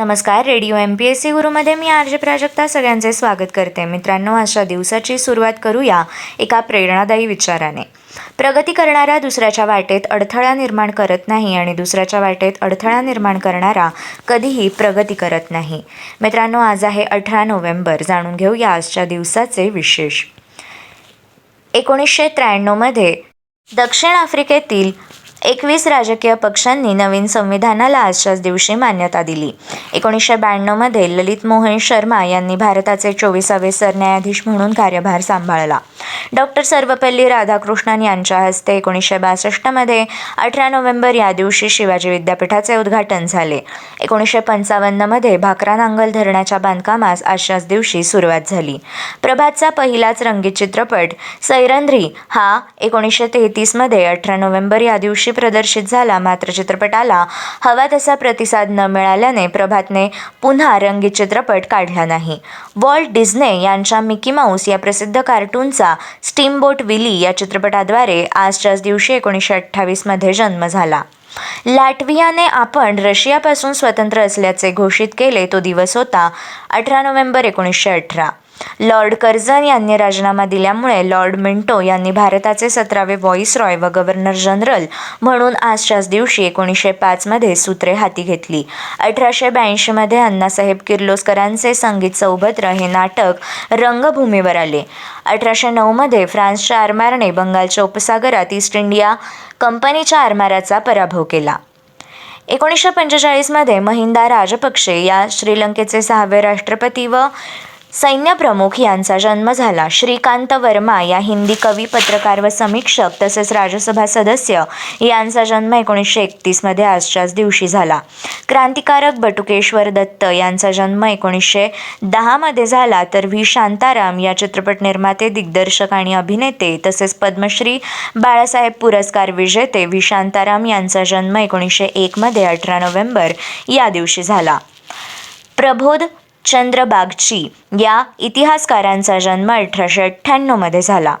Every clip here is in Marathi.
नमस्कार radio M P S C गुरुमध्ये मी आर जे प्राजक्ता सगळ्यांचे स्वागत करते. मित्रांनो आजच्या दिवसाची सुरुवात करूया एका प्रेरणादायी विचाराने. प्रगती करणारा दुसऱ्याच्या वाटेत अडथळा निर्माण करत नाही आणि दुसऱ्याच्या वाटेत अडथळा निर्माण करणारा कधीही प्रगती करत नाही. मित्रांनो आज आहे अठरा नोव्हेंबर. जाणून घेऊया आजच्या दिवसाचे विशेष. एकोणीसशे त्र्याण्णवमध्ये दक्षिण आफ्रिकेतील एकवीस राजकीय पक्षांनी नवीन संविधानाला आजच्याच दिवशी मान्यता दिली. एकोणीसशे ब्याण्णवमध्ये ललित मोहन शर्मा यांनी भारताचे चोवीसावे सरन्यायाधीश म्हणून कार्यभार सांभाळला. डॉक्टर सर्वपल्ली राधाकृष्णन यांच्या हस्ते एकोणीसशे बासष्टमध्ये अठरा नोव्हेंबर या दिवशी शिवाजी विद्यापीठाचे उद्घाटन झाले. एकोणीसशे पंचावन्नमध्ये भाकरा नांगल धरणाच्या बांधकामास आजच्याच दिवशी सुरुवात झाली. प्रभातचा पहिलाच रंगीत चित्रपट सैरंध्री हा एकोणीसशे तेहतीसमध्ये अठरा नोव्हेंबर या दिवशी प्रदर्शित झाला. मात्र चित्रपटाला हवा तसा प्रतिसाद न मिळाल्याने प्रभातने पुन्हा रंगीत चित्रपट काढला नाही. वॉल्ट डिझने यांच्या मिकी माऊस या प्रसिद्ध कार्टूनचा स्टीमबोट विली या चित्रपटाद्वारे आजच्याच दिवशी एकोणीसशे अठ्ठावीसमध्ये जन्म झाला. लॅटवियाने आपण रशियापासून स्वतंत्र असल्याचे घोषित केले तो दिवस होता अठरा नोव्हेंबर एकोणीसशे अठरा. लॉर्ड कर्झन यांनी राजीनामा दिल्यामुळे लॉर्ड मिंटो यांनी भारताचे सतरावे व्हॉईसरॉय व गव्हर्नर जनरल म्हणून आजच्याच दिवशी एकोणीसशे पाचमध्ये सूत्रे हाती घेतली. अठराशे ब्याऐंशीमध्ये अण्णासाहेब किर्लोस्करांचे संगीत सौभद्र हे नाटक रंगभूमीवर आले. अठराशे नऊमध्ये फ्रान्सच्या आरमाराने बंगालच्या उपसागरात ईस्ट इंडिया कंपनीच्या आरमाराचा पराभव केला. एकोणीसशे पंचेचाळीसमध्ये महिंदा राजपक्षे या श्रीलंकेचे सहावे राष्ट्रपती व सैन्यप्रमुख यांचा जन्म झाला. श्रीकांत वर्मा या हिंदी कवी पत्रकार व समीक्षक तसेच राज्यसभा सदस्य यांचा जन्म एकोणीसशे एकतीसमध्ये आजच्याच दिवशी झाला. क्रांतिकारक बटुकेश्वर दत्त यांचा जन्म एकोणीसशे दहामध्ये झाला. तर व्ही. शांताराम या चित्रपट निर्माते दिग्दर्शक आणि अभिनेते तसेच पद्मश्री बाळासाहेब पुरस्कार विजेते व्ही. शांताराम यांचा जन्म एकोणीसशे एकमध्ये अठरा नोव्हेंबर या दिवशी झाला. प्रबोध चंद्र बागची या इतिहासकारांचा जन्म अठराशे अठ्ठ्याण्णवमध्ये झाला.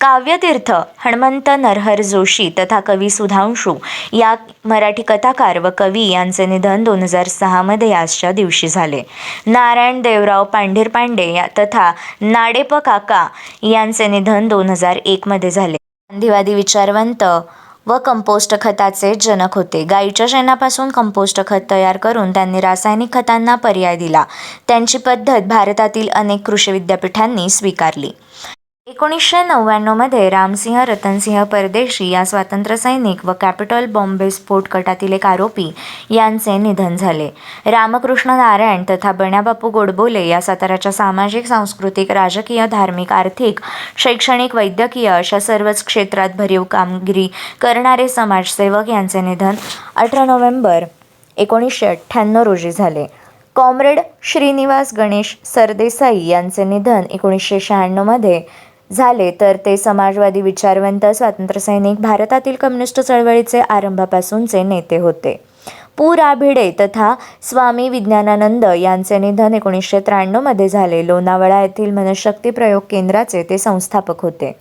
काव्यतीर्थ हणमंत नरहर जोशी तथा कवी सुधांशू या मराठी कथाकार व कवी यांचे निधन दोन हजार सहामध्ये आजच्या दिवशी झाले. नारायण देवराव पांढीर पांडे या तथा नाडेप काका यांचे निधन दोन हजार एकमध्ये झाले. गांधीवादी विचारवंत व कंपोस्ट खताचे जनक होते. गाईच्या शेणापासून कंपोस्ट खत तयार करून त्यांनी रासायनिक खतांना पर्याय दिला. त्यांची पद्धत भारतातील अनेक कृषी विद्यापीठांनी स्वीकारली. एकोणीसशे नव्याण्णवमध्ये रामसिंह रतनसिंह परदेशी या स्वातंत्र्यसैनिक व कॅपिटल बॉम्बे स्फोट गटातील एक आरोपी यांचे निधन झाले. रामकृष्ण नारायण तथा बण्याबापू गोडबोले या साताऱ्याच्या सामाजिक सांस्कृतिक राजकीय धार्मिक आर्थिक शैक्षणिक वैद्यकीय अशा सर्वच क्षेत्रात भरीव कामगिरी करणारे समाजसेवक यांचे निधन अठरा नोव्हेंबर एकोणीसशे अठ्ठ्याण्णव रोजी झाले. कॉम्रेड श्रीनिवास गणेश सरदेसाई यांचे निधन एकोणीसशे शहाण्णवमध्ये झाले तर ते समाजवादी विचारवंत स्वातंत्र्यसैनिक भारतातील कम्युनिस्ट चळवळीचे आरंभापासूनचे नेते होते. पु रा भिडे तथा स्वामी विज्ञानानंद यांचे निधन एकोणीसशे त्र्याण्णवमध्ये झाले. लोणावळा येथील मनशक्ती प्रयोग केंद्राचे ते संस्थापक होते.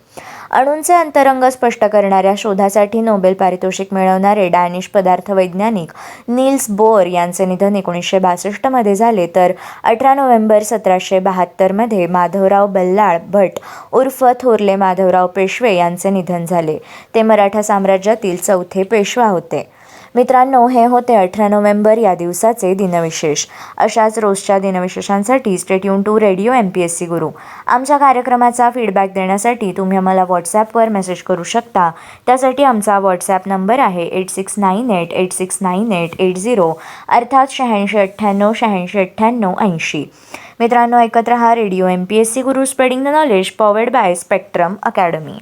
अणूंचे अंतरंग स्पष्ट करणाऱ्या शोधासाठी नोबेल पारितोषिक मिळवणारे डॅनिश पदार्थ वैज्ञानिक नील्स बोअर यांचे निधन एकोणीसशे बासष्टमध्ये झाले. तर अठरा नोव्हेंबर सतराशे बहात्तरमध्ये माधवराव बल्लाळ भट उर्फ थोरले माधवराव पेशवे यांचे निधन झाले. ते मराठा साम्राज्यातील चौथे पेशवा होते. मित्रांनो हे होते अठरा नोव्हेंबर या दिवसाचे दिनविशेष. अशाच रोजच्या दिनविशेषांसाठी stay tuned to radio M P S C Guru आमच्या कार्यक्रमाचा फीडबॅक देण्यासाठी तुम्ही आम्हाला व्हॉट्सॲपवर मेसेज करू शकता. त्यासाठी आमचा व्हॉट्सॲप नंबर आहे eight six nine eight eight six nine eight eight zero अर्थात शहाऐंशी अठ्ठ्याण्णव शहाऐंशी अठ्ठ्याण्णव ऐंशी. मित्रांनो एकत्र हा radio M P S C Guru spreading the knowledge powered by Spectrum Academy